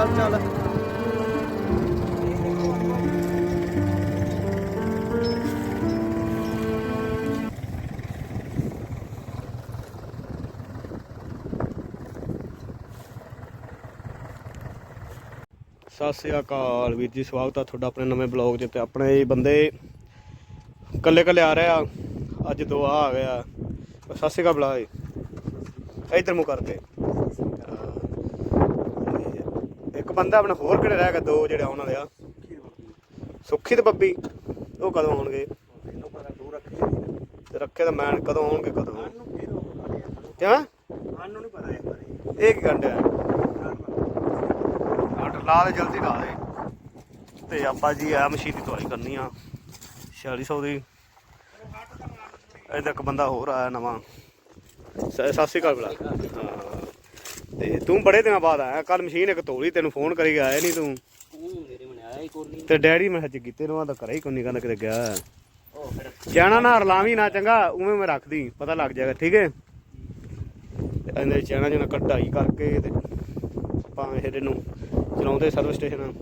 ਚੱਲ ਚੱਲ। ਸਤਿ ਸ੍ਰੀ ਅਕਾਲ ਵੀਰ ਜੀ, ਸਵਾਗਤ ਆ ਤੁਹਾਡਾ ਆਪਣੇ ਨਵੇਂ ਬਲੌਗ 'ਚ ਤੇ ਆਪਣੇ ਇਹ ਬੰਦੇ ਕੱਲੇ ਕੱਲੇ ਆ ਰਹੇ ਆ। ਅੱਜ ਦੋ ਆ ਗਿਆ ਸਤਿ ਸ੍ਰੀ ਅਕਾਲ ਬੁਲਾ ਏ ਇਧਰ ਮੂੰਹ ਕਰਕੇ ਇੱਕ ਬੰਦਾ ਆਪਣਾ ਹੋਰ ਕਿਹੜੇ ਰਹਿ ਗਿਆ ਦੋ ਜਿਹੜੇ ਆਉਣ ਵਾਲੇ ਆ। ਸੁੱਖੀ ਤੇ ਬੱਬੀ, ਉਹ ਕਦੋਂ ਆਉਣਗੇ? ਤੇ ਰੱਖੇ ਤਾਂ ਮੈਂ, ਕਦੋਂ ਆਉਣਗੇ, ਕਦੋਂ? ਕਿਆ? ਸਾਨੂੰ ਨਹੀਂ ਪਤਾ ਇਹ ਇਹ ਕੀ ਗੰਡਿਆ ਆਰਡਰ ਲਾ ਦੇ, ਜਲਦੀ ਲਾ ਦੇ। ਤੇ ਆਪਾਂ ਜੀ ਆ ਮਸ਼ੀਨ ਦੀ ਕਰਨੀ ਆ 4600 ਦੀ। ਇੱਧਰ ਇੱਕ ਬੰਦਾ ਹੋਰ ਆਇਆ ਨਵਾਂ। ਸਤਿ ਸ਼੍ਰੀ ਅਕਾਲ ਬਲਾ ਹਾਂ। ਤੇ ਤੂੰ ਬੜੇ ਦਿਨਾਂ ਬਾਅਦ ਆਇਆ ਕੱਲ ਮਸ਼ੀਨ ਇੱਕ ਤੋੜੀ ਤੈਨੂੰ ਫੋਨ ਕਰੀ ਗਿਆ ਆਇਆ ਨਹੀਂ ਤੂੰ। ਤੇ ਡੈਡੀ ਮੈਂ ਹੱਜ ਕੀਤੇ ਨੂੰ ਤਾਂ ਹੀ ਕੋਈ ਨਹੀਂ ਕਹਿੰਦਾ ਕਿਤੇ ਗਿਆ। ਜਾਣਾ ਨਾ ਰਲਾਵੀ ਨਾ ਚੰਗਾ ਉਵੇਂ ਮੈਂ ਰੱਖਦੀ ਪਤਾ ਲੱਗ ਜਾਏਗਾ ਠੀਕ ਹੈ? ਤੇ ਇਹਦੇ ਚੈਨਾ ਜਨਾ ਕਢਾਈ ਕਰਕੇ ਤੇ ਭਾਵੇਂ ਇਹਦੇ ਨੂੰ ਚਲਾਉਂਦੇ ਸਰਵਿਸ ਸਟੇਸ਼ਨ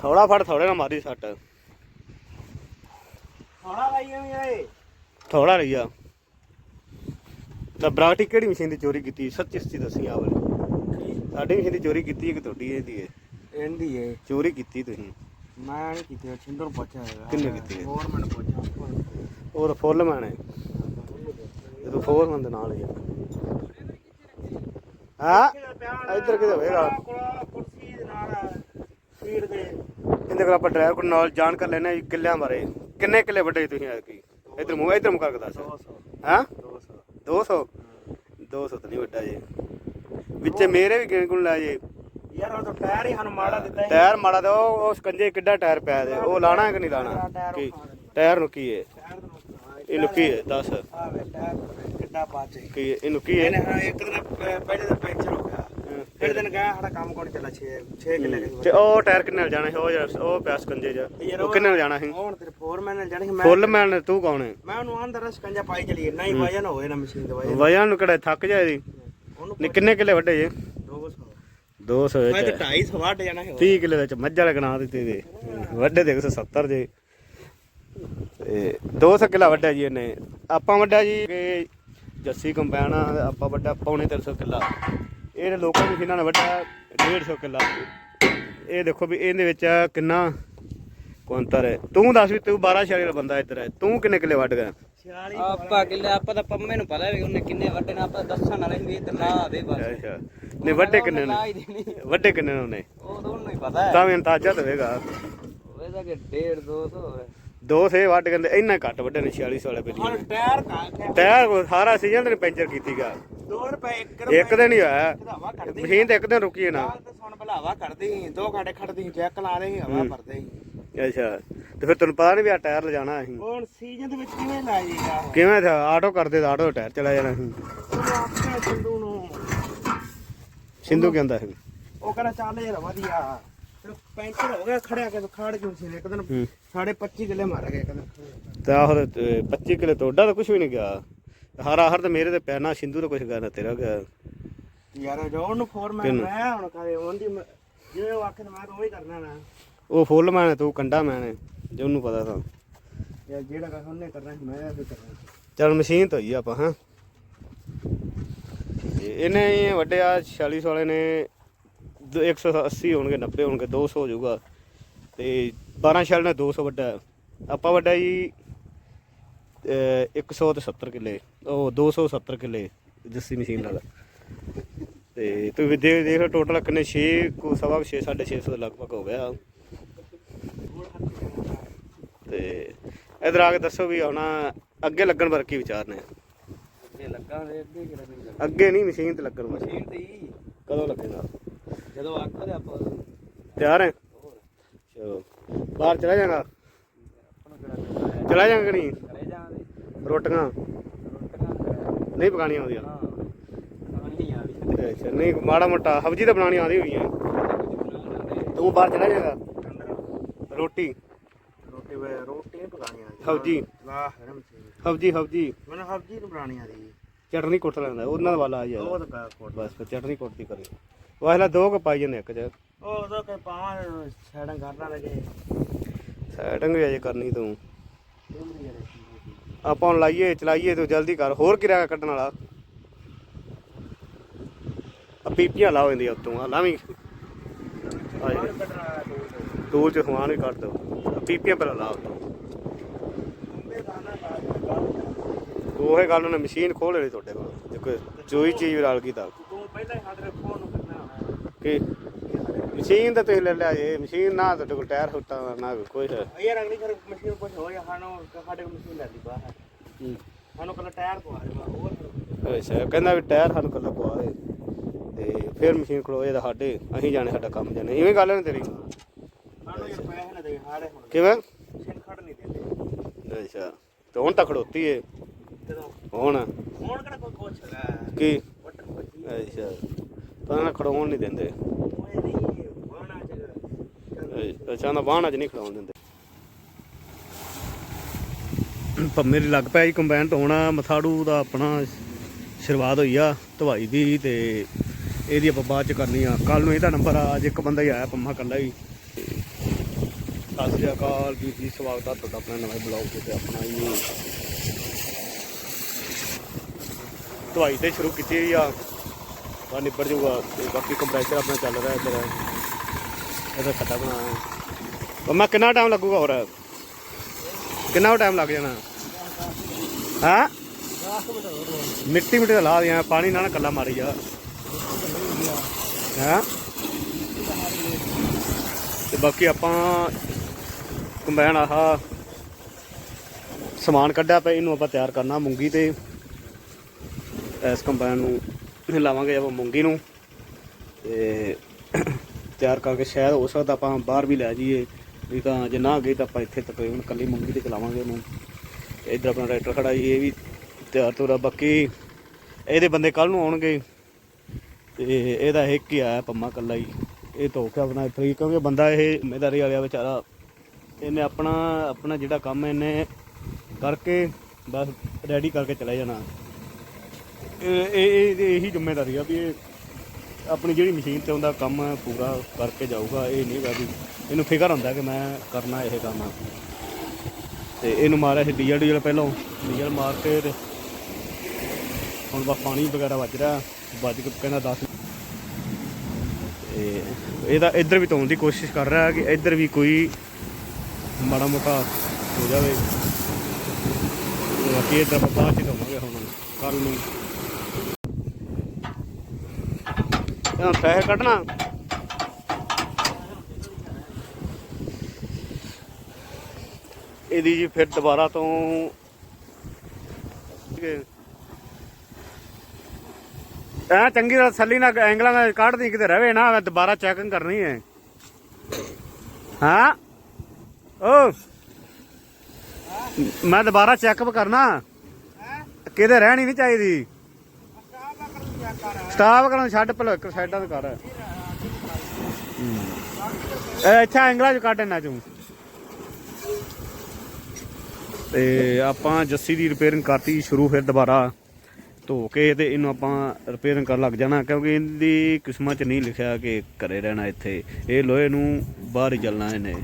ਥੋੜਾ ਫੜ ਥੋੜੇ ਨਾ ਮਾਰੀ ਸੱਟ। ਥੋੜਾ ਲਾਈ ਐਵੇਂ ਆਏ ਥੋੜਾ ਰਹੀ ਆ। ਤਾਂ ਬਰਾਟੀ ਕਿਹੜੀ ਮਸ਼ੀਨ ਦੀ ਚੋਰੀ ਕੀਤੀ? ਸੱਚੀ ਸੱਚੀ ਦੱਸੀ ਆ ਵਾਲੀ ਸਾਡੀ ਮਸ਼ੀਨ ਦੀ ਚੋਰੀ ਕੀਤੀ ਹੈ ਕਿ ਤੁਹਾਡੀ ਇਹਦੀ ਹੈ ਐਂਦੀ ਏ। ਚੋਰੀ ਕੀਤੀ ਤੁਸੀਂ। ਮੈਂ ਨਹੀਂ ਕੀਤੀ ਛਿੰਦਰ ਪੁੱਛਿਆ ਕਿੰਨੇ ਕੀਤੀ ਹੈ? ਹੋਰ ਮੈਨੂੰ ਪੁੱਛਿਆ। ਹੋਰ ਫੁੱਲ ਮੈਨ ਹੈ ਜਦੋਂ ਫੋਰਮਨ ਦੇ ਨਾਲ ਹੀ ਆ। ਹਾਂ? ਇੱਧਰ ਕਿਤੇ ਹੋਵੇਗਾ ਕੁਰਸੀ ਦੇ ਨਾਲ ਸਪੀਡ ਦੇ ਇਹਦੇ ਕੋਲ ਆਪਾਂ ਡਰਾਈਵਰ ਕੋਲ ਨਾਲ ਜਾਣ ਕਰ ਲੈਣੇ ਕਿੱਲਿਆਂ ਬਾਰੇ। ਕਿੰਨੇ ਕਿੱਲੇ ਵੱਡੇ ਤੁਸੀਂ ਐਤਕੀ? ਇੱਧਰ ਮੂੰਹ ਇੱਧਰ ਮੁਕਾ ਕੇ ਦੱਸ। 200 ਹਾਂ? 200 200 200 ਤਾਂ ਨਹੀਂ ਵੱਡਾ ਜੇ। ਵਿੱਚੇ ਮੇਰੇ ਵੀ ਗਿਣ ਗੁਣ ਲੈ ਜੇ। ਯਾਰ ਉਹ ਤਾਂ ਟਾਇਰ ਹੀ ਸਾਨੂੰ ਮਾੜਾ ਦਿੱਤਾ। ਟਾਇਰ ਮਾੜਾ ਤੇ ਉਹ ਸਕੰਜੇ ਕਿੱਡਾ ਟਾਇਰ ਪਿਆ ਦੇ। ਉਹ ਲਾਣਾ ਕਿ ਨਹੀਂ ਲਾਣਾ? ਕੀ? ਟਾਇਰ ਨੂੰ ਕੀ ਹੈ ਇਹਨੂੰ ਕੀ ਹੈ ਦੱਸ। ਆ ਵੇ ਟਾਇਰ ਕਿੱਡਾ ਪਾਚੇ ਕੀ? ਇਹਨੂੰ ਕੀ ਹੈ ਇਹਨੇ ਇੱਕ ਦਿਨ ਪਹਿਲੇ ਦਿਨ ਪੈਂਚਰ ਹੋ ਫਿਰ ਦਿਨ ਗਿਆ ਸਾਡਾ ਕੰਮ ਕੋਣ ਚੱਲਾ? 6 6 ਕਿੱਲੇ ਦੇ ਤੇ ਉਹ ਟਾਇਰ ਕਿੰਨੇ ਨਾਲ ਜਾਣਾ ਸੀ? ਉਹ ਜਿਹੜਾ- ਉਹ ਪਿਆ ਸਕੰਜੇ ਜਾ। ਉਹ ਕਿੰਨੇ ਨਾਲ ਜਾਣਾ ਸੀ? ਹੁਣ ਤੇਰੇ ਫੋਰਮੈਨ ਨਾਲ ਜਾਣੀ ਸੀ ਮੈਂ ਫੁੱਲ ਮੈਨ ਤੂੰ ਕੌਣ ਹੈ? ਮੈਂ ਉਹਨੂੰ ਆਂਦਾ ਰਸ ਕੰਜਾ ਪਾਈ ਚਲੀ ਨਹੀਂ ਵਜਨ ਹੋਏ ਨਾ ਮਸ਼ੀਨ ਦੇ ਵਜਨ। ਵਜਨ ਨੂੰ ਕਿਹੜਾ ਥੱਕ ਜਾਏ ਉਹਨੂੰ ਨੇ ਕਿੰਨੇ ਕਿੱਲੇ ਵੱਡੇ ਜੇ? 200 200 ਮੈਂ ਵਿੱਚ। ਤੇ 250 ਵੱਢ ਜਾਣਾ ਹੈ 30 ਕਿੱਲੇ ਵਿੱਚ ਮੱਝਾਂ ਦਿੱਤੇ ਦੇ ਵੱਡੇ ਦੇ 170 ਜੇ। ਤੇ 200 ਕਿੱਲਾ ਵੱਡਾ ਜੀ ਇਹਨੇ। ਆਪਾਂ ਵੱਡਾ ਜੀ ਕਿ ਜੱਸੀ ਕੰਪੈਨਾ ਆਪਾਂ ਵੱਡਾ ਪੌਣੇ 300 ਕਿੱਲਾ। ਇਹ ਲੋਕਾਂ ਮਸ਼ੀਨਾਂ ਨੇ ਵੱਡਾ 150 ਕਿੱਲਾ। ਇਹ ਦੇਖੋ ਵੀ ਇਹਦੇ ਵਿੱਚ ਕਿੰਨਾ ਕੁੰਤਰ ਹੈ। ਤੂੰ ਦੱਸ ਵੀ ਤੂੰ 12 ਸ਼ਾਲੀ ਦਾ ਬੰਦਾ ਇੱਧਰ ਹੈ ਤੂੰ ਕਿੰਨੇ ਕਿੱਲੇ ਵੱਢ ਗਿਆ? 46 ਆਪਾਂ ਕਿੱਲੇ ਆਪਾਂ ਤਾਂ ਪੰਮੇ ਨੂੰ ਪਤਾ ਵੀ ਉਹਨੇ ਕਿੰਨੇ ਵੱਡੇ ਨੇ ਆਪਾਂ ਦੱਸਣ ਵਾਲੇ ਵੀ ਇੱਧਰ ਲਾ ਆਵੇ ਬਸ। ਅੱਛਾ ਨੇ ਵੱਡੇ ਕਿੰਨੇ ਨੇ? ਵੱਡੇ ਕਿੰਨੇ ਨੇ ਉਹਨੇ? ਉਹ ਤਾਂ ਉਹਨੂੰ ਹੀ ਪਤਾ ਹੈ। ਤਾਂ ਵੀ ਅੰਦਾਜ਼ਾ ਦੇਵੇਗਾ ਉਹ ਇਹਦਾ ਕਿ 1.5 200 ਹੋਵੇ। ਦੋ ਸੇ ਵੱਢ ਕਹਿੰਦੇ ਇੰਨਾ ਘੱਟ ਵੱਡੇ ਨੇ 46 ਵਾਲੇ ਹੁਣ ਬਿੱਲੀ ਟਾਇਰ ਕਾ ਟਾਇਰ ਸਾਰਾ ਸੀਜ਼ਨ ਤੇ ਪੈਂਚਰ ਕੀਤੀ ਗਿਆ। 2 ਰੁਪਏ ਇੱਕ ਇੱਕ ਦਿਨ ਹੀ ਹੋਇਆ। ਹਵਾ ਮਸ਼ੀਨ ਤੇ ਇੱਕ ਦਿਨ ਰੁਕੀ ਨਾ। ਤੇ ਸੁਣ ਭਲਾਵਾ ਕੱਢਦੀ ਸੀ, ਦੋ ਘੰਟੇ ਖੜਦੀ ਸੀ, ਚੈੱਕ ਲਾ ਰਹੀ ਹਵਾ ਭਰਦੇ ਸੀ। ਅੱਛਾ ਤੇ ਫਿਰ ਤੈਨੂੰ ਪਤਾ ਨਹੀਂ ਵੀ ਆ ਟਾਇਰ ਲਿਜਾਣਾ ਅਸੀਂ। ਹੁਣ ਸੀਜ਼ਨ ਦੇ ਵਿੱਚ ਕਿਵੇਂ ਲਾਈਏਗਾ ਕਿਵੇਂ ਥਾ ਆਟੋ ਕਰਦੇ ਤਾਂ ਆਟੋ ਟਾਇਰ ਚਲਾ ਜਾਣਾ ਸੀ ਉਹ ਆਪਣੇ ਸਿੰਧੂ ਨੂੰ। ਸਿੰਧੂ ਕਹਿੰਦਾ ਸੀ। ਉਹ ਕਹਿੰਦਾ ਚੱਲ ਯਾਰ ਵਧੀਆ। ਫਿਰ ਪੈਂਚਰ ਹੋ ਗਿਆ ਖੜਿਆ ਕੇ ਖੜ ਜੂ ਸੀ ਇੱਕ ਦਿਨ ਹੂੰ। ਸਾਢੇ 25 ਕਿੱਲੇ ਮਾਰ ਗਏ ਇੱਕ ਦਿਨ। ਤੇ ਆਹ 25 ਕਿਲੋ ਤੁਹਾਡਾ ਤਾਂ ਕੁਝ ਵੀ ਨਹੀਂ ਗਿਆ। ਹਰ ਹਰ ਤਾਂ ਮੇਰੇ ਤੇ ਪੈਣਾ ਸਿੰਧੂ ਦਾ ਕੁਝ ਨਾ ਤੇਰਾ ਗਿਆ ਯਾਰ ਜੋ ਉਹਨੂੰ ਫੋਰਮੈਨ ਕਿਹਨੂੰ? ਮੈਂ ਹੁਣ ਕਰੇ ਉਹਦੀ ਮੈਂ- ਜਿਵੇਂ ਉਹ ਆਖੇ ਮੈਂ ਤਾਂ ਉਹ ਹੀ ਕਰਨਾ ਨਾ ਉਹ ਫੁੱਲ ਮੈਨ ਹੈ, ਤੂੰ ਕੰਡਾ ਮੈਨ ਹੈ, ਜੇ ਉਹਨੂੰ ਪਤਾ ਤਾਂ ਯਾਰ ਜਿਹੜਾ ਕਹ ਉਹਨੇ ਕਰਨਾ ਸੀ, ਮੈਂ ਵੀ ਕਰਨਾ ਸੀ। ਚਲ ਮਸ਼ੀਨ ਤੋਂ ਹੀ ਆਪਾਂ ਹਾਂ ਤੇ ਇਹਨੇ ਇਹ ਵੱਡੇ ਆ 46 ਵਾਲੇ ਨੇ ਦ- 180 ਹੋਣਗੇ 90 ਹੋਣਗੇ 200 ਹੋ ਜਾਊਗਾ ਤੇ 12 ਛਲ ਨੇ 200 ਵੱਡਾ ਹੈ। ਆਪਾਂ ਵੱਡਾ ਜੀ 170 ਕਿੱਲੇ ਉਹ 270 ਕਿੱਲੇ ਜੱਸੀ ਮਸ਼ੀਨ ਨਾਲ ਤੇ ਤੁਸੀਂ ਦੇਖ ਦੇਖ ਲਓ ਟੋਟਲ ਕਿੰਨੇ 6 ਕੋ ਸਵਾ 6 650 ਦੇ ਲਗਭਗ ਹੋ ਗਿਆ। ਤੇ ਇਧਰ ਆ ਕੇ ਦੱਸੋ ਵੀ ਹੁਣ ਅੱਗੇ ਲੱਗਣ ਬਾਰੇ ਕੀ ਵਿਚਾਰ ਨੇ? ਅੱਗੇ ਕਿਹੜਾ ਨਹੀਂ ਲੱਗਾ? ਅੱਗੇ ਨਹੀਂ ਮਸ਼ੀਨ ਤੇ ਲੱਗਣ ਮਸ਼ੀਨ ਤੇ ਹੀ। ਕਦੋਂ ਲੱਗੇਗਾ? ਜਦੋਂ ਆਖੋ ਤੇ ਆਪਾਂ ਤਿਆਰ ਹੈ? ਚਲੋ ਬਾਹਰ ਚਲਾ ਜਾਗਾ ਚਲਾ ਜਾਗਾ ਨਹੀਂ? ਰੋਟੀਆਂ। ਨਹੀਂ ਪਕਾਣੀਆਂ ਆਉਂਦੀਆਂ। ਅੱਛਾ ਨਹੀਂ ਮਾੜਾ ਮੋਟਾ ਸਬਜ਼ੀ ਤਾਂ ਬਣਾਉਣੀ ਆਉਂਦੀ ਹੋਈ ਹੈ ਤੂੰ ਬਾਹਰ ਚਲਾ ਜਾਗਾ ਰੋਟੀ। ਰੋਟੀ ਵੇ ਰੋਟੀ ਨਹੀਂ ਪਕਾਣੀ ਵਾਹ ਮੈਨੂੰ ਸਬਜ਼ੀ ਨਹੀਂ ਬਣਾਣੀ ਆ ਰਹੀ ਚਟਨੀ ਕੁੱਟ ਲੈਂਦਾ ਉਹਨਾਂ ਦਾ ਵਾਲਾ ਆ ਉਹ ਤਾਂ ਕੋਟ ਬਸ ਫਿਰ ਚਟਨੀ ਕੁੱਟਦੀ ਕਰੇ। ਵਾਹਲਾ ਦੋ ਕ ਪਾਈ ਜਾਂਦੇ ਇੱਕ ਚ ਉਹ ਉਦੋਂ ਕਿ ਪਾਵਾਂ ਛੜਾਂ ਕਰਨਾ ਲੱਗੇ। ਸੈਟਿੰਗ ਵੀ ਅਜੇ ਕਰਨੀ ਤੂੰ। ਆਪਾਂ ਹੁਣ ਲਾਈਏ ਚਲਾਈਏ ਤੂੰ ਜਲਦੀ ਕਰ। ਹੋਰ ਕਿਰਿਆ ਕੱਢਣ ਵਾਲਾ? ਆ ਪੀਪੀਆਂ ਲਾਓ ਇੰਦੀ ਉੱਤੋਂ ਆ ਲਾਵੀਂ। ਆ ਟੂਲ ਚ ਸਮਾਨ ਵੀ ਕੱਢ ਦੋ ਪੀਪੀਆਂ ਪਹਿਲਾਂ ਲਾ ਉੱਤੋਂ। ਉਹੇ ਗੱਲ ਉਹਨੇ ਮਸ਼ੀਨ ਖੋਲ ਲਈ ਤੁਹਾਡੇ ਕੋਲ। ਜੇ ਕੋਈ ਚੋਈ ਚੀਜ਼ ਰਲ ਗਈ ਤਾਂ ਤੂੰ ਪਹਿਲਾਂ ਹੀ ਸਾਡੇ ਫੋਨ ਨੂੰ ਕਰਨਾ ਕਿ? ਮਸ਼ੀਨ ਤਾਂ ਤੁਸੀਂ ਲੈ ਲਿਆ ਜੇ ਮਸ਼ੀਨ ਨਾ ਤੁਹਾਡੇ ਕੋਲ ਟਾਇਰ ਹੁੱਟਾ ਨਾ ਕੋਈ ਹੈ। ਯਾਰ ਅਗਲੀ ਵਾਰ ਮਸ਼ੀਨ ਕੁਝ ਹੋ ਜਾ ਸਾਨੂੰ ਸਾਡੇ ਕੋਲ ਮਸ਼ੀਨ ਲੈਂਦੀ ਬਾਹਰ ਸਾਨੂੰ ਕੱਲਾ ਟਾਇਰ ਪਵਾ ਦੇ ਹੋਰ ਅੱਛਾ ਕਹਿੰਦਾ ਵੀ ਟਾਇਰ ਸਾਨੂੰ ਕੱਲਾ ਪਵਾ ਦੇ ਤੇ ਫਿਰ ਮਸ਼ੀਨ ਖੜੋਏ ਦਾ ਸਾਡੇ ਅਸੀਂ ਜਾਣੇ ਸਾਡਾ ਕੰਮ ਜਾਣੇ ਇਵੇਂ ਗੱਲ ਨਹੀਂ ਤੇਰੀ? ਸਾਨੂੰ ਯਾਰ ਪੈਸੇ ਨਾ ਦੇ ਹਾੜੇ ਹੁਣ। ਕਿਵੇਂ? ਮਸ਼ੀਨ ਖੜ ਨਹੀਂ ਦਿੰਦੇ। ਅੱਛਾ ਤੇ ਹੁਣ ਤਾਂ ਖੜੋਤੀ ਏ। ਹੁਣ? ਹੁਣ ਕਿਹੜਾ ਕੋਈ ਕੁਛ ਹੈਗਾ ਕੀ? ਅੱਛਾ ਤਾਂ ਨਾ ਖੜਾਉਣ ਨਹੀਂ ਦਿੰਦੇ। ਚ ਅੱਛਾ ਚ ਨਹੀਂ ਖੜਾਉਣ ਦਿੰਦੇ। ਪੰਮੇ ਦੀ ਲੱਗ ਪਿਆ ਜੀ ਕੰਬਾਈਨ ਧੋਣਾ ਮਥਾੜੂ ਦਾ ਆਪਣਾ ਸ਼ੁਰੂਆਤ ਹੋਈ ਆ, ਧਵਾਈ ਦੀ ਤੇ ਇਹਦੀ ਆਪਾਂ ਬਾਅਦ ਚ ਕਰਨੀ ਆ। ਕੱਲ ਨੂੰ ਇਹਦਾ ਨੰਬਰ ਆ, ਅੱਜ ਇੱਕ ਬੰਦਾ ਹੀ ਆਇਆ, ਪੰਮਾ ਕੱਲਾ ਹੀ। ਸਤਿ ਸ਼੍ਰੀ ਅਕਾਲ ਜੀ ਜੀ, ਸਵਾਗਤ ਆ ਤੁਹਾਡਾ ਆਪਣਾ ਨਵੇਂ ਬਲੌਗ ਤੇ ਆਪਣਾ ਹੀ ਧਵਾਈ ਤੇ ਸ਼ੁਰੂ ਕੀਤੀ ਹੋਈ ਆ ਬਾ ਨਿਬੜ ਜਾਊਗਾ ਤੇ ਬਾਕੀ ਕੰਪਰੈਸਰ ਆਪਣਾ ਚੱਲ ਰਿਹਾ ਇੱਧਰ। ਇਹਦਾ ਖੱਡਾ ਬਣਾ ਪੰਮਾ ਕਿੰਨਾ ਟਾਈਮ ਲੱਗੂਗਾ ਹੋਰ? ਕਿੰਨਾ ਟਾਈਮ ਲੱਗ ਜਾਣਾ? ਹਾਂ? ਮਿੱਟੀ ਮਿੱਟੀ ਦਾ ਲਾ ਦਿਆਂ, ਪਾਣੀ ਨਾਲ ਨਾ ਕੱਲਾ ਮਾਰੀ ਜਾ। ਹਾਂ? ਤੇ ਬਾਕੀ ਆਪਾਂ ਕੰਬਾਈਨ ਆਹ ਸਮਾਨ ਕੱਢਿਆ ਪਿਆ, ਇਹਨੂੰ ਆਪਾਂ ਤਿਆਰ ਕਰਨਾ ਮੂੰਗੀ ਤੇ। ਇਸ ਕੰਬਾਈਨ ਨੂੰ ਲਾਵਾਂਗੇ ਆਪਾਂ ਮੂੰਗੀ ਨੂੰ। ਤੇ ਤਿਆਰ ਕਰਕੇ ਸ਼ਾਇਦ ਹੋ ਸਕਦਾ ਆਪਾਂ ਬਾਹਰ ਵੀ ਲੈ ਜਾਈਏ। ਵੀ ਤਾਂ ਜੇ ਨਾ ਗਈ ਤਾਂ ਆਪਾਂ ਇੱਥੇ ਤਕਰੀਬਨ ਕੱਲੀ ਮੂੰਗੀ ਤੇ ਚਲਾਵਾਂਗੇ ਇਹਨੂੰ ਇੱਧਰ ਆਪਣਾ ਟਰੈਕਟਰ ਖੜਾ ਜੀ, ਇਹ ਵੀ ਤਿਆਰ ਤੋਰਾ ਬਾਕੀ ਇਹਦੇ ਬੰਦੇ ਕੱਲ ਨੂੰ ਆਉਣਗੇ। ਤੇ ਇਹਦਾ ਇੱਕ ਹੀ ਆਇਆ ਪੰਮਾ ਕੱਲਾ ਹੀ। ਇਹ ਧੋ ਕੇ ਆਪਣਾ ਇੱਥੇ, ਕਿਉਂਕਿ ਬੰਦਾ ਇਹ ਜ਼ਿੰਮੇਦਾਰੀ ਵਾਲਿਆ ਵਿਚਾਰਾ, ਇਹਨੇ ਆਪਣਾ ਆਪਣਾ ਜਿਹੜਾ ਕੰਮ ਇਹਨੇ ਕਰਕੇ ਬਸ ਰੈਡੀ ਕਰਕੇ ਚਲਾ ਜਾਣਾ। ਇਹ ਇਹ, ਇਹ- ਇਹੀ ਜ਼ਿੰਮੇਦਾਰੀ ਆ ਵੀ ਇਹ ਆਪਣੀ ਜਿਹੜੀ ਮਸ਼ੀਨ ਤੇ ਉਹਦਾ ਕੰਮ ਹੈ ਪੂਰਾ ਕਰਕੇ ਜਾਊਗਾ, ਇਹ ਨਹੀਂ ਗਾ ਵੀ ਇਹਨੂੰ ਫਿਕਰ ਹੁੰਦਾ ਕਿ ਮੈਂ ਕਰਨਾ ਇਹ ਕੰਮ ਤੇ ਇਹਨੂੰ ਮਾਰਿਆ ਸੀ ਡੀਜ਼ਲ ਡੀਜ਼ਲ ਪਹਿਲਾਂ, ਡੀਜ਼ਲ ਮਾਰ ਕੇ ਤੇ ਹੁਣ ਬਸ ਪਾਣੀ ਵਗੈਰਾ ਵੱਜ ਰਿਹਾ, ਵੱਜ ਕੇ ਕਹਿੰਦਾ 10 ਤੇ ਇਹਦਾ ਇੱਧਰ ਵੀ ਧੋਣ ਦੀ ਕੋਸ਼ਿਸ਼ ਕਰ ਰਿਹਾ ਕਿ ਇੱਧਰ ਵੀ ਕੋਈ ਮਾੜਾ ਮੋਟਾ ਹੋ ਜਾਵੇ। ਬਾਕੀ ਇੱਧਰ ਆਪਾਂ ਬਾਅਦ ਚ ਧੋਵਾਂਗੇ ਹੁਣ ਕੱਲ ਨੂੰ। ਇਹ ਪੈਸੇ ਕੱਢਣਾ। ਇਹਦੀ ਜੀ ਫਿਰ ਦੁਬਾਰਾ ਤੋਂ ਐ ਚੰਗੀ ਤਰ੍ਹਾਂ ਥੱਲੀ ਨਾਲ ਐਂਗਲਾਂ ਨਾਲ ਕੱਢਦੀ ਕਿਤੇ ਰਵੇ ਨਾ ਮੈਂ ਦੁਬਾਰਾ ਚੈਕਿੰਗ ਕਰਨੀ ਹੈ। ਹਾਂ? ਓ। ਮੈਂ ਦੁਬਾਰਾ ਚੈੱਕਅਪ ਕਰਨਾ। ਕਿਤੇ ਰਹਿਣੀ ਨਹੀਂ ਚਾਹੀਦੀ। ਸਟਾਫ ਕਰਨ ਛੱਡ ਪਹਿਲਾਂ ਇੱਕ ਸਾਈਡਾਂ ਤੇ ਕਰ। ਇਹ ਇੱਥੇ ਐਂਗਲਾਂ ਚ ਕੱਢ ਇਹਨਾਂ ਚੋਂ। ਤੇ ਆਪਾਂ ਜੱਸੀ ਦੀ ਰਿਪੇਅਰਿੰਗ ਕਰਤੀ ਸ਼ੁਰੂ ਫਿਰ ਦੁਬਾਰਾ। ਧੋ ਕੇ ਤੇ ਇਹਨੂੰ ਆਪਾਂ ਰਿਪੇਅਰਿੰਗ ਕਰਨ ਲੱਗ ਜਾਣਾ ਕਿਉਂਕਿ ਇਹਦੀ ਕਿਸਮਤ 'ਚ ਨਹੀਂ ਲਿਖਿਆ ਕਿ ਘਰੇ ਰਹਿਣਾ ਇੱਥੇ। ਇਹ ਲੋਹੇ ਨੂੰ ਬਾਹਰ ਹੀ ਚੱਲਣਾ ਇਹਨੇ।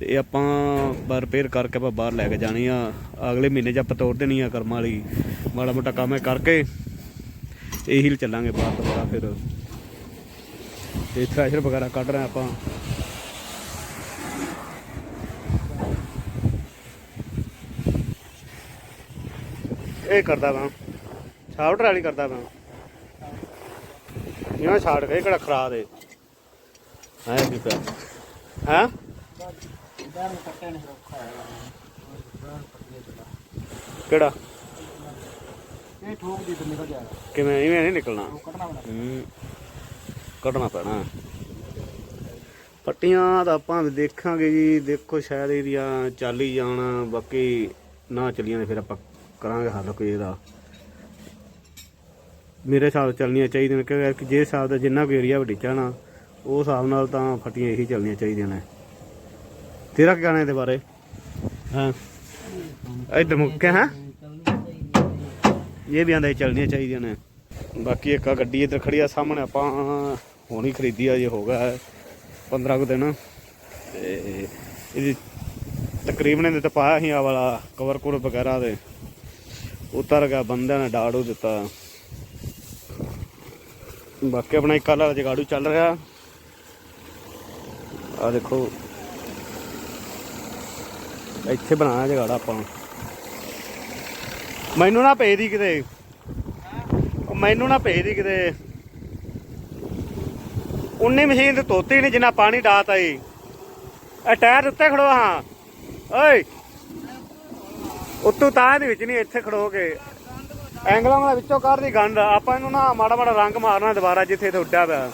ਤੇ ਇਹ ਆਪਾਂ ਰਿਪੇਅਰ ਕਰਕੇ ਆਪਾਂ ਬਾਹਰ ਲੈ ਕੇ ਜਾਣੀ ਆ। ਅਗਲੇ ਮਹੀਨੇ 'ਚ ਆਪਾਂ ਤੋੜ ਦੇਣੀ ਆ ਕਰਮ ਵਾਲੀ। ਮਾੜਾ ਮੋਟਾ ਕੰਮ ਕਰਕੇ। ਇਹੀ ਚੱਲਾਂਗੇ ਬਾਹਰ ਦੁਬਾਰਾ ਫਿਰ। ਤੇ ਥ੍ਰੈਸ਼ਰ ਵਗੈਰਾ ਕੱਢ ਰਹੇ ਆਪਾਂ। ਇਹ ਕਰਦਾ ਵਾ ਛਾਵਟ ਵਾਲੀ ਕਰਦਾ ਵਾ ਇਹਨਾਂ ਛਾੜ ਕੇ ਕਿਹੜਾ ਖਰਾ ਦੇ ਹੈ ਕੀ ਪਿਆ। ਹੈ? ਕਿਹੜਾ? ਇਹ ਠੋਕ ਦੀ ਤੇ ਨਿਕਲ ਜਾਏਗਾ ਕਿਵੇਂ? ਇਵੇਂ ਨਹੀਂ ਨਿਕਲਣਾ। ਉਹ ਕੱਢਣਾ ਬਣਾ ਹੂੰ। ਕੱਢਣਾ ਪੈਣਾ। ਪੱਟੀਆਂ ਤਾਂ ਆਪਾਂ ਦੇਖਾਂਗੇ ਜੀ। ਦੇਖੋ ਸ਼ਾਇਦ ਇਹਦੀਆਂ ਚੱਲ ਹੀ ਜਾਣ। ਬਾਕੀ ਨਾ ਚੱਲੀਆਂ ਤੇ ਫਿਰ ਆਪਾਂ ਕਰਾਂਗੇ ਹੱਲ ਕੋਈ ਇਹਦਾ। ਮੇਰੇ ਹਿਸਾਬ ਚੱਲਣੀਆਂ ਚਾਹੀਦੀਆਂ ਨੇ। ਕਿਉਂਕਿ ਜੇ ਹਿਸਾਬ ਦਾ ਜਿੰਨਾ ਕੋਈ ਏਰੀਆ ਵੱਡੀਚਾ ਨਾ ਉਹ ਹਿਸਾਬ ਨਾਲ ਤਾਂ ਫੱਟੀਆਂ ਇਹੀ ਚੱਲਣੀਆਂ ਚਾਹੀਦੀਆਂ ਨੇ। ਤੇਰਾ ਕੀ ਕਹਿਣਾ ਇਹਦੇ ਬਾਰੇ? ਹਾਂ। ਇੱਧਰ ਮੁੱਕਿਆ ਹੈ? ਇਹ ਵੀ ਆਂਦੇ ਚੱਲਣੀਆਂ ਚਾਹੀਦੀਆਂ ਨੇ। ਬਾਕੀ ਇੱਕ ਗੱਡੀ ਇੱਧਰ ਖੜੀ ਆ ਸਾਹਮਣੇ, ਆਪਾਂ ਹੋਣੀ ਖਰੀਦੀ ਆ ਜੇ ਹੋ ਗਿਆ 15 ਕੁ ਦਿਨ। ਤੇ ਇਹਦੀ ਤਕਰੀਬਨ ਇਹਦੇ ਤੇ ਪਾਇਆ ਸੀ ਆ ਵਾਲਾ ਕਵਰ ਕੁਰ ਵਗੈਰਾ ਦੇ ਉਤਰ ਗਿਆ, ਬੰਦਿਆਂ ਨੇ ਡਾੜੂ ਦਿੱਤਾ। ਬਾਕੀ ਆਪਣਾ ਇੱਕ ਵਾਲਾ ਜਗਾੜੂ ਚੱਲ ਰਿਹਾ। ਆ ਦੇਖੋ। ਇੱਥੇ ਬਣਾਇਆ ਜਗਾੜਾ ਆਪਾਂ। ਮੈਨੂੰ ਨਾ ਭੇਜ ਦੀ ਕਿਤੇ। ਉਹ ਮੈਨੂੰ ਨਾ ਭੇਜ ਦੀ ਕਿਤੇ। ਉਨੇ ਮਸ਼ੀਨ ਤੇ ਧੋਤੀ ਨਹੀਂ ਜਿੰਨਾ ਪਾਣੀ ਡਾਤਾ ਈ। ਇਹ ਟਾਇਰ ਉੱਤੇ ਖੜੋ ਹਾਂ। ਓਏ। ਉੱਤੋਂ ਤਾਂ ਦੇ ਵਿੱਚ ਨਹੀਂ ਇੱਥੇ ਖੜੋ ਕੇ। ਐਂਗਲਾਂ ਵਾਲਾ ਵਿੱਚੋਂ ਕੱਢਦੀ ਗੰਢ। ਆਪਾਂ ਇਹਨੂੰ ਨਾ ਮਾੜਾ ਮਾੜਾ ਰੰਗ ਮਾਰਨਾ ਦੁਬਾਰਾ ਜਿੱਥੇ ਇੱਥੇ ਉੱਡਿਆ ਪਿਆ।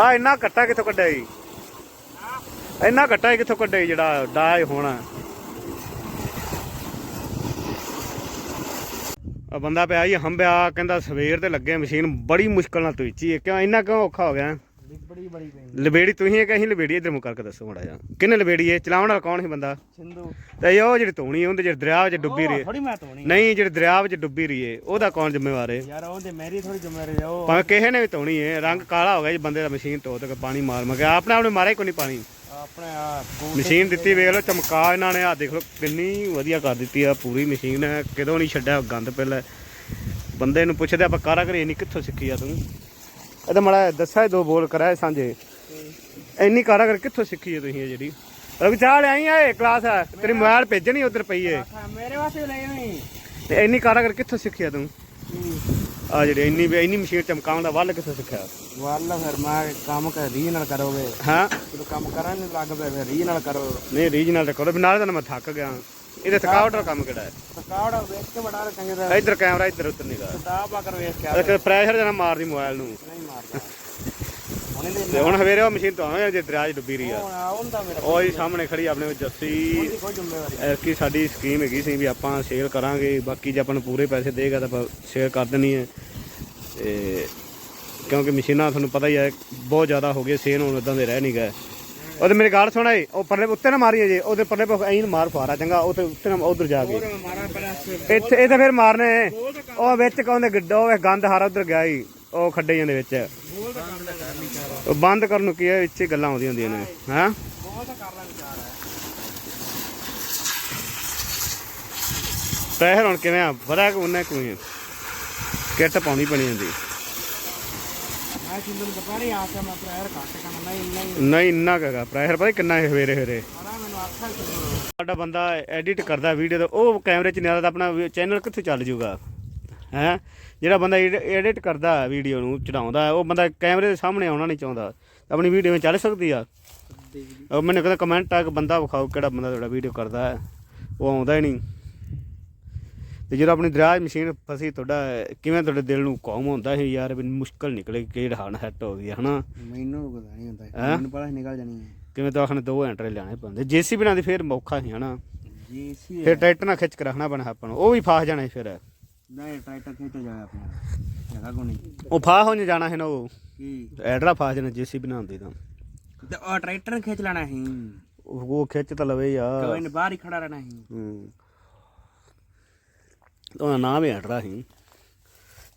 ਆ ਇੰਨਾ ਕੱਟਾ ਕਿੱਥੋਂ ਕੱਢਿਆ ਈ? ਇੰਨਾ ਕੱਟਾ ਈ ਕਿੱਥੋਂ ਕੱਢਿਆ ਈ ਜਿਹੜਾ ਡਾਇ ਹੋਣਾ। ਬੰਦਾ ਪਿਆ ਜੀ ਹੰਬਿਆ ਕਹਿੰਦਾ ਸਵੇਰ ਤੇ ਲੱਗੇ ਮਸ਼ੀਨ ਬੜੀ ਮੁਸ਼ਕਲ ਨਾਲ ਤੁਈਚੀ ਕਿਉਂ ਇੰਨਾ ਕਿਉਂ ਔਖਾ ਹੋ ਗਿਆ? ਬੜੀ ਬੜੀ ਪਈ ਲਬੇੜੀ ਤੁਸੀਂ ਹੈ ਕਿ ਅਸੀਂ ਲਬੇੜੀ ਇਧਰ ਮੁੱਕ ਕਰਕੇ ਦੱਸੋ ਮਾੜਾ ਜਿਹਾ। ਕਿੰਨੇ ਲਬੇੜੀ ਹੈ ਚਲਾਉਣ ਵਾਲਾ ਕੌਣ ਸੀ ਬੰਦਾ? ਸਿੰਧੂ। ਤੇ ਇਹ ਉਹ ਜਿਹੜੀ ਧੋਣੀ ਉਹਦੇ ਜਿਹੜੇ ਦਰਿਆ ਵਿੱਚ ਡੁੱਬੀ ਰਹੀ। ਥੋੜੀ ਮੈਂ ਨਹੀਂ ਜਿਹੜੇ ਦਰਿਆ ਵਿੱਚ ਡੁੱਬੀ ਰਹੀ ਹੈ ਉਹਦਾ ਕੌਣ ਜ਼ਿੰਮੇਵਾਰ ਹੈ? ਯਾਰ ਉਹਦੇ ਮੇਰੀ ਥੋੜੀ ਜ਼ਿੰਮੇਵਾਰੀ ਆ ਉਹ। ਭਾਵੇਂ ਕਿਸੇ ਨੇ ਵੀ ਧੋਣੀ ਹੈ ਰੰਗ ਕਾਲਾ ਹੋ ਗਿਆ ਜੀ ਬੰਦੇ ਦਾ ਮਸ਼ੀਨ ਧੋ ਤੇ ਪਾਣੀ ਮਾਰ ਮਗਿਆ ਆਪਣੇ ਆਪ ਨੇ ਮਾਰਿਆ ਕੋਈ ਨਹੀਂ ਪਾਣੀ। ਆਪਣੇ ਮਸ਼ੀਨ ਦਿੱਤੀ ਵੇਖ ਲਓ ਚਮਕਾ ਇਹਨਾਂ ਨੇ। ਆ ਦੇਖ ਲਓ ਕਿੰਨੀ ਵਧੀਆ ਕਰ ਦਿੱਤੀ ਆ ਪੂਰੀ ਮਸ਼ੀਨ। ਹੈ ਕਿਦੋਂ ਨਹੀਂ ਛੱਡਿਆ ਗੰਦ ਪਹਿਲਾਂ। ਬੰਦੇ ਨੂੰ ਪੁੱਛਦੇ ਆਪਾਂ ਕਾਰਾਗਰੀ ਨਹੀਂ ਕਿੱਥੋਂ ਸਿੱਖੀ ਆ ਤੂੰ? ਇਹ ਤਾਂ ਮੜਾ ਦੱਸਿਆ ਦੋ ਬੋਲ ਕਰਾਏ ਸਾਂਝੇ। ਇੰਨੀ ਕਾਰਾਗਰ ਕਿੱਥੋਂ ਸਿੱਖੀ ਹੈ ਤੁਸੀਂ ਇਹ ਜਿਹੜੀ? ਲੈ ਆਈ ਆ ਇਹ ਕਲਾਸ ਆ। ਤੇਰੀ ਮੋਬਾਈਲ ਭੇਜਣੀ ਉਧਰ ਪਈ ਏ। ਮੇਰੇ ਵਾਸਤੇ ਲੈ ਆਈ। ਤੇ ਇੰਨੀ ਕਾਰਾਗਰ ਕਿੱਥੋਂ ਸਿੱਖੀ ਆ ਤੂੰ? ਆ ਜਿਹੜੀ ਇੰਨੀ ਇੰਨੀ ਮਸ਼ੀਨ ਚਮਕਾਉਣ ਦਾ ਵੱਲ ਕਿੱਥੋਂ ਸਿੱਖਿਆ? ਵਾਲਾ ਫਿਰ ਮੈਂ ਕੰਮ ਕਰ ਰੀ ਨਾਲ ਕਰੋਗੇ। ਹਾਂ। ਜਦੋਂ ਕੰਮ ਕਰਨ ਨੂੰ ਲੱਗ ਪਏ ਫਿਰ ਰੀ ਨਾਲ ਕਰੋ। ਨਹੀਂ ਰੀਜਨਲ ਤੇ ਕਰੋ। ਵੀ ਨਾਲੇ ਤਾਂ ਮੈਂ ਥੱਕ ਗਿਆ। ਇਹਦੇ ਥਕਾਵਟ ਦਾ ਕੰਮ ਕਿਹੜਾ ਹੈ? ਥਕਾਵੜਾ ਵੇਖ ਕੇ ਬੜਾ ਚੰਗੇ ਦਾ ਇੱਧਰ ਕੈਮਰਾ ਇੱਧਰ ਉੱਧਰ ਨਿਗਾ ਦਾ ਬਾਕਰ ਵੇਖ ਕੇ ਆ ਪ੍ਰੈਸ਼ਰ ਜਨਾ ਮਾਰਦੀ ਮੋਬਾਈਲ ਨੂੰ। ਨਹੀਂ ਮਾਰਦਾ। ਤੇ ਹੁਣ ਹਵੇਰੇ ਉਹ ਮਸ਼ੀਨ ਤੋਂ ਆਇਆ ਜੇ ਦਰਿਆ 'ਚ ਡੁੱਬੀ ਰਹੀ ਆ। ਉਹ ਹੀ ਸਾਹਮਣੇ ਖੜੀ ਆਪਣੇ ਵਿੱਚ ਜੱਸੀ। ਐਰਕੀ ਸਾਡੀ ਸਕੀਮ ਹੈਗੀ ਸੀ ਵੀ ਆਪਾਂ ਸੇਲ ਕਰਾਂਗੇ ਬਾਕੀ ਜੇ ਆਪਾਂ ਨੂੰ ਪੂਰੇ ਪੈਸੇ ਦੇਗਾ ਤਾਂ ਆਪਾਂ ਸੇਲ ਕਰ ਦੇਣੀ ਹੈ। ਤੇ ਕਿਉਂਕਿ ਮਸ਼ੀਨਾਂ ਤੁਹਾਨੂੰ ਪਤਾ ਹੀ ਹੈ ਬਹੁਤ ਜ਼ਿਆਦਾ ਹੋ ਗਏ ਸੇਲ ਹੁਣ ਇਦਾਂ ਦੇ ਰਹਿ ਨਹੀਂ ਗਏ। ਉਹਦੇ ਮੇਰੀ ਗੱਲ ਸੁਣਾਈ ਉਹ ਪਰਲੇ ਉੱਤੇ ਨਾ ਮਾਰੀ ਜੇ ਉਹਦੇ ਪਰਲੇ ਪਾ ਐਂ ਮਾਰ ਫਾਰਾ ਚੰਗਾ ਉੱਥੇ ਉੱਤੇ ਨਾ ਉਧਰ ਜਾ ਕੇ। ਇੱਥੇ ਇਹ ਤਾਂ ਫਿਰ ਮਾਰਨੇ। ਉਹ ਵਿੱਚ ਕਹਿੰਦੇ ਗੱਡਾ ਗੰਦ ਹਾਰਾ ਉਧਰ ਗਿਆ ਹੀ ਉਹ ਖੱਡੇ ਜਾਂਦੇ ਵਿੱਚ। ਉਹ ਬੰਦ ਕਰਨ ਨੂੰ ਕੀ ਹੈ, ਵਿੱਚ ਹੀ ਗੱਲਾਂ ਆਉਂਦੀਆਂ ਹੁੰਦੀਆਂ ਨੇ, ਹਾਂ? ਬਹੁਤ ਹੁਣ ਕਿਵੇਂ ਆ? ਪਤਾ ਕਿ ਉਹਨੇ ਕੋਈ? ਕਿੱਟ ਪਾਉਣੀ ਪਣੀ ਹੁੰਦੀ। ਨਹੀਂ, ਇੰਨਾ ਕਹਗਾ ਪ੍ਰੈਸ਼ਰ ਪਤਾ ਕਿੰਨਾ ਹੈ ਹਵੇਰੇ ਹਵੇਰੇ ਸਾਡਾ ਬੰਦਾ ਐਡਿਟ ਕਰਦਾ ਵੀਡੀਓ ਦਾ ਉਹ ਕੈਮਰੇ 'ਚ ਨਹੀਂ ਆਦਾ ਆਪਣਾ ਚੈਨਲ ਕਿੱਥੇ ਚੱਲ ਜੂਗਾ? ਹੈ? ਜਿਹੜਾ ਬੰਦਾ ਐਡਿਟ ਕਰਦਾ ਵੀਡੀਓ ਨੂੰ ਚੜਾਉਂਦਾ ਉਹ ਬੰਦਾ ਕੈਮਰੇ ਦੇ ਸਾਹਮਣੇ ਆਉਣਾ ਨਹੀਂ ਚਾਹੁੰਦਾ। ਆਪਣੀ ਵੀਡੀਓ ਚੱਲ ਸਕਦੀ ਆ? ਉਹ ਮੈਨੂੰ ਕਹਿੰਦਾ ਕਮੈਂਟ ਆ ਕਿ ਬੰਦਾ ਵਿਖਾਓ ਕਿਹੜਾ ਬੰਦਾ ਤੁਹਾਡਾ ਵੀਡੀਓ ਕਰਦਾ ਹੈ। ਉਹ ਆਉਂਦਾ ਹੀ ਨਹੀਂ। ਤੇ ਜਦੋਂ ਆਪਣੀ ਦਰਾਜ ਮਸ਼ੀਨ ਫਸੀ ਤੁਹਾਡਾ ਕਿਵੇਂ ਤੁਹਾਡੇ ਦਿਲ ਨੂੰ ਕੌਮ ਹੁੰਦਾ ਸੀ ਯਾਰ ਵੀ ਮੁਸ਼ਕਲ ਨਿਕਲੇ ਕਿਹੜਾ ਹਾਨ ਸੈੱਟ ਹੋ ਗਈ ਹੈ, ਹਨਾ? ਮੈਨੂੰ ਪਤਾ ਨਹੀਂ ਹੁੰਦਾ। ਹੈਂ? ਮੈਨੂੰ ਪਤਾ ਨਿਕਲ ਜਾਣੀ ਹੈ। ਕਿਵੇਂ ਤਾਂ ਆਖਣੇ ਦੋ ਐਂਟਰੇ ਲਿਆਣੇ ਪੈਂਦੇ। ਜੇਸੀ ਬਿਨਾਂ ਦੀ ਫੇਰ ਮੌਖਾ ਸੀ ਹਨਾ? ਜੀ ਸੀ ਫਿਰ ਟਰੈਕਟਰ ਨਾਲ ਖਿੱਚ ਕੇ ਰੱਖਣਾ ਪੈਣਾ ਆਪਾਂ ਨੂੰ। ਉਹ ਵੀ ਫਾਸ ਜਾਣਾ ਫਿਰ। ਉਹ ਫਾਹ ਹੋ ਜਾਣਾ ਸੀ ਨਾ ਉਹ। ਕੀ? ਐਡਰਾ ਫਾਸ ਜਾਣਾ ਜੇਸੀ ਬਿਨਾਂ ਹੁੰਦੀ ਤਾਂ। ਤੇ ਉਹ ਟਰੈਕਟਰ ਖੇਚ ਲੈਣਾ ਸੀ। ਉਹ ਉਹ ਖਿੱਚ ਤਾਂ ਲਵੇ ਯਾਰ। ਕੋਈ ਨੇ ਬਾਹਰ ਹੀ ਖੜਾ ਰਹਿਣਾ ਸੀ। ਹੂੰ। ਉਹਦਾ ਨਾਮ ਹੀ ਐਡਰਾ ਸੀ।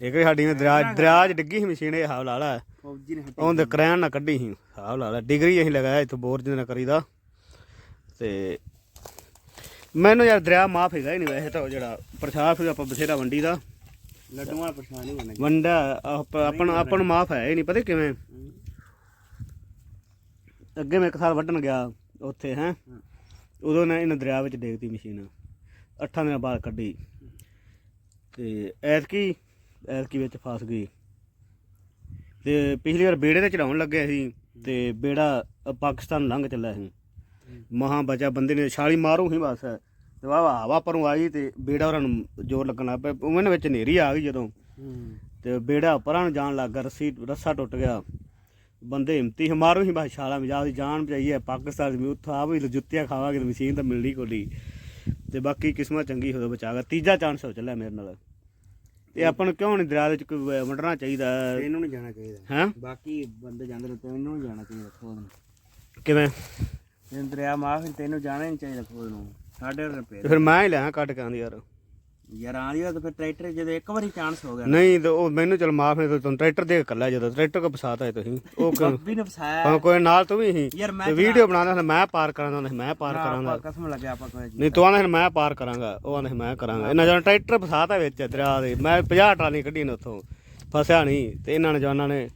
ਇੱਕ ਵਾਰੀ ਸਾਡੀ ਨੇ ਦਰਿਆ ਦਰਿਆ 'ਚ ਡਿੱਗੀ ਸੀ ਮਸ਼ੀਨ ਇਹ ਹਾਲ ਲਾ ਲਾ। ਫੌਜੀ ਨੇ ਹੱਟੀ ਉਹਦੇ ਕਰੈਨ ਨਾਲ ਕੱਢੀ ਸੀ ਹਾਲ ਲਾ ਲਾ। ਡਿਗਰੀ ਅਸੀਂ ਲਗਾਇਆ ਇੱਥੇ ਬੋਰ ਜਿਹਦੇ ਨਾਲ ਕਰੀਦਾ। ਤੇ ਮੈਨੂੰ ਯਾਰ ਦਰਿਆ ਮਾਫ ਹੈਗਾ ਹੀ ਨਹੀਂ ਵੈਸੇ ਤਾਂ ਉਹ ਜਿਹੜਾ ਪ੍ਰਸ਼ਾਦ ਫਿਰ ਆਪਾਂ ਬਥੇਰਾ ਵੰਡੀ ਦਾ। ਲੱਡੂਆਂ ਪਰੇਸ਼ਾਨ ਨਹੀਂ ਹੋਣਾ ਵੰਡਾ ਆਪ- ਆਪਾਂ ਨੂੰ ਆਪਾਂ ਨੂੰ ਮਾਫ ਹੈ ਹੀ ਨਹੀਂ ਪਤਾ ਕਿਵੇਂ? ਅੱਗੇ ਮੈਂ ਇੱਕ ਸਾਲ ਵੱਢਣ ਗਿਆ ਉੱਥੇ ਹੈ? ਉਦੋਂ ਨਾ ਇਹਨਾਂ ਦਰਿਆ ਵਿੱਚ ਡੇਗਤੀ ਮਸ਼ੀਨ। ਅੱਠਾਂ ਦਿਨਾਂ ਬਾਅਦ ਕੱਢੀ। ਤੇ ਐਤਕੀ ਐਤਕੀ ਵਿੱਚ ਫਸ ਗਈ। ਤੇ ਪਿਛਲੀ ਵਾਰ ਬੇੜੇ ਤੇ ਚੜਾਉਣ ਲੱਗੇ ਸੀ ਤੇ ਬੇੜਾ ਅ, ਪਾਕਿਸਤਾਨ ਲੰਘ ਚੱਲਿਆ ਸੀ। ਮਹਾ ਬਚਾ ਬੰਦੇ ਨੇ ਛਾਲੀ ਮਾਰੂ ਹੀ ਬਸ। ਤੇ ਵਾਹ ਹਵਾ ਪਰੋਂ ਆਈ ਤੇ ਬੇੜਾ ਉਹਨਾਂ ਨੂੰ ਜ਼ੋਰ ਲੱਗਣ ਲੱਗ ਪਿਆ। ਉਹਨਾਂ ਵਿੱਚ ਹਨੇਰੀ ਆ ਗਈ ਜਦੋਂ। ਤੇ ਬੇੜਾ ਪਰਾਂ ਨੂੰ ਜਾਣ ਲੱਗਾ ਰੱਸੀ ਰੱਸਾ ਟੁੱਟ ਗਿਆ। ਬੰਦੇ ਹਿੰਮਤੀ ਹਮਾਰੋ ਹੀ ਬਸ ਛਾਲਾ ਮਜਾ ਦੀ ਜਾਨ ਬਚਾਈ ਹੈ। ਪਾਕਿਸਤਾਨ ਵੀ ਉੱਥੋਂ ਆ ਵੀ ਜੁੱਤੀਆਂ ਖਾਵਾਂਗੇ ਤੇ ਮਸ਼ੀਨ ਤਾਂ ਮਿਲਣੀ ਕੋਲੀ। ਤੇ ਬਾਕੀ ਕਿਸਮਤ ਚੰਗੀ ਹੋਵੇ ਬਚਾ ਗਿਆ ਤੀਜਾ ਚਾਂਸ ਹੋ ਚੱਲਿਆ ਮੇਰੇ ਨਾਲ। ਤੇ ਆਪਾਂ ਨੂੰ ਕਿਉਂ ਨਹੀਂ ਦਰਿਆ ਦੇ ਵਿੱਚ ਕੋਈ ਵ- ਵੰਡਣਾ ਚਾਹੀਦਾ? ਇਹਨੂੰ ਨਹੀਂ ਜਾਣਾ ਚਾਹੀਦਾ। ਹੈ? ਬਾਕੀ ਬੰਦੇ ਜਾਂਦੇ ਨੇ ਨਹੀਂ ਜਾਣਾ ਚਾਹੀਦਾ ਕਿਵੇਂ? ਜੇ ਦਰਿਆ ਮਾਫ ਤੈਨੂੰ ਜਾਣਾ ਹੀ ਨਹੀਂ ਚਾਹੀਦਾ ਖੋਦ ਨੂੰ। ਸਾਡੇ ਰੁਪਏ ਤੇ ਫਿਰ ਮੈਂ ਹੀ ਲਿਆ ਕੱਢ ਕੇ ਆਂਦੀ ਯਾਰ। ਯਾਰ ਆ ਲਿਆ ਤਾਂ ਫਿਰ ਟਰੈਕਟਰ ਜਦੋਂ ਇੱਕ ਵਾਰੀ ਚਾਂਸ ਹੋ ਗਿਆ ਨਹੀਂ ਤੇ ਉਹ ਮੈਨੂੰ ਚਲ ਮਾਫ ਨਹੀਂ ਤੁਹਾਨੂੰ ਟਰੈਕਟਰ ਦੇ ਕੱਲਾ ਜਦੋਂ ਟਰੈਕਟਰ ਕੋ ਫਸਾਤਾ ਹੈ ਤੁਸੀਂ। ਉਹ ਬੱਬੀ ਨੇ ਫਸਾਇਆ। ਭਾਵੇਂ ਕੋਈ ਨਾਲ ਤੂੰ ਵੀ ਸੀ। ਯਾਰ ਮੈਂ ਵੀਡੀਓ ਬਣਾਉਂਦਾ ਹੁੰਦਾ ਮੈਂ ਪਾਰ ਕਰਾਂਦਾ ਹੁੰਦਾ ਮੈਂ ਪਾਰ ਕਰਾਂਗਾ। ਕਸਮ ਲੱਗਿਆ ਆਪਾਂ ਕੋਈ ਨਹੀਂ ਤੂੰ ਆਂਦਾ ਮੈਂ ਪਾਰ ਕਰਾਂਗਾ ਉਹ ਆਂਦਾ ਮੈਂ ਕਰਾਂਗਾ। ਇਹਨਾਂ ਜਨ ਟਰੈਕਟਰ ਫਸਾਤਾ ਵਿੱਚ ਦਰਿਆ ਦੇ ਮੈਂ 50 ਟਰਾਲੀ ਕੱਢੀ ਨੇ ਉੱਥੋਂ ਫਸਿਆ ਨਹੀਂ ਤੇ ਇਹਨਾਂ ਨੇ ਜਵਾਨਾਂ ਨੇ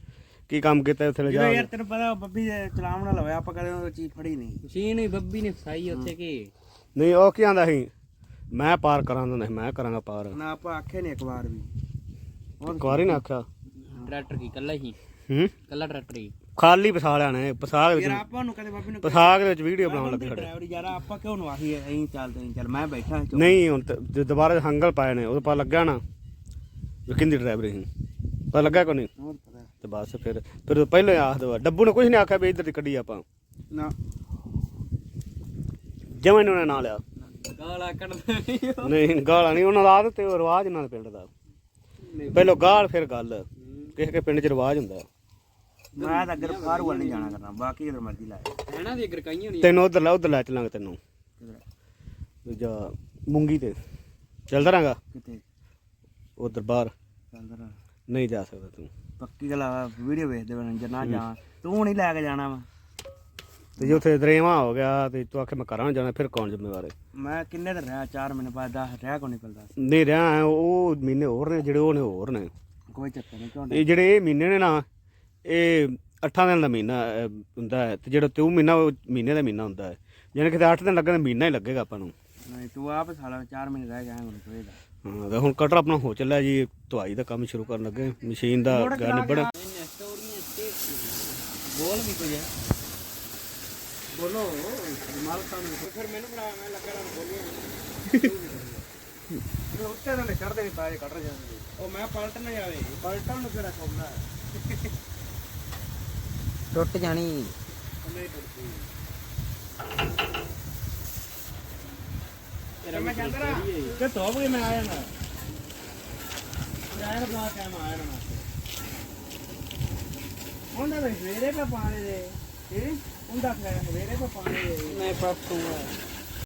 ਕੀ ਕੰਮ ਕੀਤਾ ਉੱਥੇ ਲਿਜਾ ਜਦੋਂ ਯਾਰ ਤੈਨੂੰ ਪਤਾ ਬੱਬੀ ਦੇ ਚਲਾਉਣ ਨਾਲ ਹੋਇਆ ਆਪਾਂ ਕਦੇ ਉਹ ਚੀਜ਼ ਫੜੀ ਨਹੀਂ। ਮਸ਼ੀਨ ਹੀ ਬੱਬੀ ਨੇ ਫਸਾਈ ਉੱਥੇ ਕੀ? ਨਹੀਂ ਉਹ ਕੀ ਆਂਦਾ ਸੀ? ਮੈਂ ਪਾਰ ਕਰਾਂਦਾ ਹੁੰਦਾ ਸੀ ਮੈਂ ਕਰਾਂਗਾ ਪਾਰ। ਨਾ ਆਪਾਂ ਆਖੇ ਨਹੀਂ ਇੱਕ ਵਾਰ ਵੀ। ਇੱਕ ਵਾਰੀ ਨਾ ਆਖਿਆ। ਟਰੈਕਟਰ ਕੀ ਕੱਲਾ ਹੀ? ਹੂੰ? ਕੱਲਾ ਟਰੈਕਟ ਹੀ? ਖਾਲੀ ਫਸਾ ਲਿਆ ਨੇ ਪਸਾਗ ਯਾਰ ਵਿੱਚ ਆਪਾਂ ਨੂੰ ਕਦੇ ਬੱਬੀ ਨੂੰ ਪਸਾਗ ਦੇ ਵਿੱਚ ਵੀਡੀਓ ਬਣਾਉਣ ਲੱਗੇ ਸਾਡੇ। ਡਰਾਈਵਰ ਯਾਰ ਆਪਾਂ ਕਿਉਂ ਨਵਾਹੀ ਐ ਐਂ ਚੱਲਦੇ ਨਹੀਂ ਚੱਲ ਮੈਂ ਬੈਠਾ। ਨਹੀਂ ਹੁਣ ਦੁਬਾਰਾ ਹੰਗਲ ਪਾਏ ਨੇ ਉਹ ਪਾ ਲੱਗਿਆ ਨਾ ਵੀ ਕਿੰਦੀ ਡਰਾਈਵਰ ਸੀ। ਪਤਾ ਲੱਗਾ ਕੋਈ ਨਹੀਂ? ਬਸ ਫਿਰ ਫਿਰ ਪਹਿਲਾਂ ਹੀ ਆਖ ਦਵਾ ਡੱਬੂ ਨੇ ਕੁਝ ਨਹੀਂ ਆਖਿਆ ਵੀ ਇੱਧਰ ਦੀ ਕੱਢੀ ਆਪਾਂ। ਨਾ। ਜਿਵੇਂ ਉਹਨੇ ਨਾਂ ਲਿਆ। ਗਾਲਾਂ ਕੱਢਦਾ ਨਹੀਂ ਉਹ। ਨਹੀਂ ਗਾਲਾਂ ਨਹੀਂ ਉਹਨਾਂ ਦਾ ਆਦਤ ਤੇ ਰਿਵਾਜ ਇਹਨਾਂ ਦੇ ਪਿੰਡ ਦਾ। ਪਹਿਲਾਂ ਗਾਲ ਫਿਰ ਗੱਲ। ਕਿਸੇ ਕੇ ਪਿੰਡ 'ਚ ਰਿਵਾਜ ਹੁੰਦਾ। ਮੈਂ ਤਾਂ ਅੱਗੇ ਫਾਰ ਵੱਲ ਨਹੀਂ ਜਾਣਾ ਕਰਨਾ ਬਾਕੀ ਜਦੋਂ ਮਰਜ਼ੀ ਲਾਏ ਇਹਨਾਂ ਦੀ ਗਰਕਾਈਆਂ ਨਹੀਂ ਤੈਨੂੰ ਉਧਰ ਲੈ ਉਧਰ ਲੈ ਚਲਾਂਗੇ ਤੈਨੂੰ। ਦੂਜਾ ਮੁੰਗੀ ਤੇ। ਚੱਲਦਾ ਰਾਂਗਾ ਕਿਤੇ ਉਧਰ ਬਾਹਰ। ਚੱਲਦਾ ਨਹੀਂ ਜਾ ਸਕਦਾ ਤੂੰ। ਪੱਕੀ ਗੱਲ ਆ ਵੀਡੀਓ ਵੇਖਦੇ ਬਣ ਜਨਾ ਜਾ ਤੂੰ ਨਹੀਂ ਲੈ ਕੇ ਜਾਣਾ ਵਾ। ਤੇ ਜੇ ਉੱਥੇ ਦਰੇਵਾ ਹੋ ਗਿਆ ਤੇ ਤੂੰ ਆਖੇ ਮੈਂ ਕਰਾਂ ਜਾਣਾ ਫਿਰ ਕੌਣ ਜ਼ਿੰਮੇਵਾਰ ਹੈ? ਮੈਂ ਕਿੰਨੇ ਦਿਨ ਰਿਹਾ 4 ਮਹੀਨੇ ਬਾਅਦ 10 ਰਿਹਾ ਕੋ ਨਿਕਲਦਾ ਨਹੀਂ ਰਿਹਾ ਹੈ, ਉਹ ਮਹੀਨੇ ਹੋਰ ਨੇ ਜਿਹੜੇ ਉਹ ਨੇ ਹੋਰ ਨੇ। ਕੋਈ ਚੱਕਰ ਨਹੀਂ ਕਿਉਂ ਇਹ ਜਿਹੜੇ ਇਹ ਮਹੀਨੇ ਨੇ ਨਾ ਇਹ 8 ਦਿਨ ਦਾ ਮਹੀਨਾ ਅਹ, ਹੁੰਦਾ ਹੈ ਤੇ ਜਿਹੜਾ ਤੂੰ ਮਹੀਨਾ ਉਹ ਮਹੀਨੇ ਦਾ ਮਹੀਨਾ ਹੁੰਦਾ ਹੈ। ਯਾਨੀ ਕਿ 8 ਦਿਨ ਲੱਗਣ ਮਹੀਨਾ ਹੀ ਲੱਗੇਗਾ ਆਪਾਂ ਨੂੰ। ਨਹੀਂ ਤੂੰ ਆਪ ਸਾਲਾ 4 ਮਹੀਨੇ ਰਹਿ ਗਿਆ ਹੁਣ ਕੋਈ ਦਾ ਹਾਂ ਤੇ ਹੁਣ ਕਟਰ ਆਪਣਾ ਹੋ ਚੱਲਿਆ ਜੀ ਧੁਆਈ ਦਾ ਕੰਮ ਸ਼ੁਰੂ ਕਰਨ ਲੱਗੇ ਮਸ਼ੀਨ ਦਾ ਗਿਆ ਨਿਬੜ ਬੋਲ ਵੀ ਕੋਈ ਹੈ ਬੋਲੋ ਜਮਾਲ ਖਾਨ ਫਿਰ ਮੈਨੂੰ ਬਣਾ ਮੈਂ ਲੱਗਾ ਰਾਂ ਬੋਲੀ। ਉੱਤੇ ਤਾਂ ਚੜਦੇ ਨਹੀਂ ਪਾਏ ਕੱਢ ਜਾਂਦੇ। ਉਹ ਮੈਂ ਪਲਟ ਨਾ ਜਾਵੇ ਪਲਟਣ ਨੂੰ ਕਿਹੜਾ ਕਹਉਂਦਾ ਟੁੱਟ ਜਾਣੀ। ਨਹੀਂ ਟੁੱਟਦੀ। ਨਾ ਕਿ ਤੋਪ ਮੈਂ ਆਇਆ ਨਾ ਯਾਰ ਬਣਾ ਕੇ ਮੈਂ ਆਇਆ ਨਾ ਹੁੰਦਾ ਵੇ ਸਵੇਰੇ ਪਾ ਪਾਣੇ ਦੇ। ਇਹ ਹੁੰਦਾ ਫਿਰ ਸਵੇਰੇ ਪਾ ਪਾਣੇ ਦੇ। ਮੈਂ ਪਰਸੋਂ